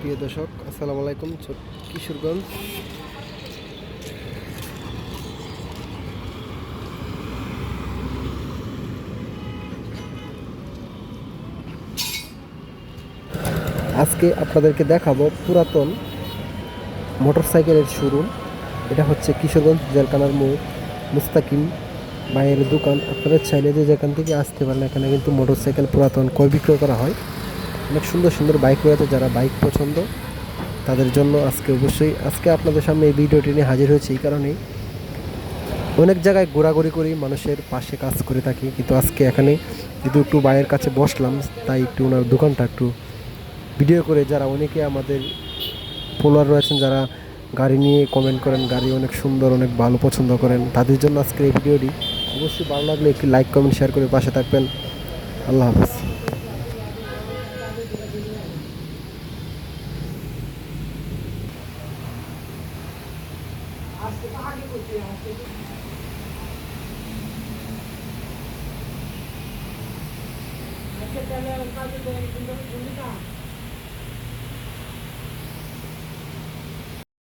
প্রিয় দর্শক, আসসালামু আলাইকুম কিশোরগঞ্জ। আজকে আপনাদেরকে দেখাবো পুরাতন মোটরসাইকেলের শোরুম। এটা হচ্ছে কিশোরগঞ্জ জেলকানার মোড়, মুস্তাকিম বাইরের দোকান, আপনারা চাইলে যে যেখান থেকে আসতে পারেন এখানে কিন্তু মোটরসাইকেল পুরাতন ক্রয় বিক্রয় করা হয়। অনেক সুন্দর সুন্দর বাইক রয়েছে, যারা বাইক পছন্দ, তাদের জন্য আজকে অবশ্যই, আজকে আপনাদের সামনে এই ভিডিওটি নিয়ে হাজির হয়েছে এই কারণেই। অনেক জায়গায় ঘোরাঘুরি করি, মানুষের পাশে কাজ করে থাকি, কিন্তু আজকে এখানে যদি একটু বাইরের কাছে বসলাম, তাই একটু ওনার দোকানটা একটু ভিডিও করে, যারা অনেকে আমাদের ফলোয়ার রয়েছেন, যারা গাড়ি নিয়ে কমেন্ট করেন, গাড়ি অনেক সুন্দর, অনেক ভালো পছন্দ করেন, তাদের জন্য আজকের এই ভিডিওটি অবশ্যই ভালো লাগলে একটি লাইক কমেন্ট শেয়ার করে পাশে থাকবেন। আল্লাহ হাফেজ। আজকে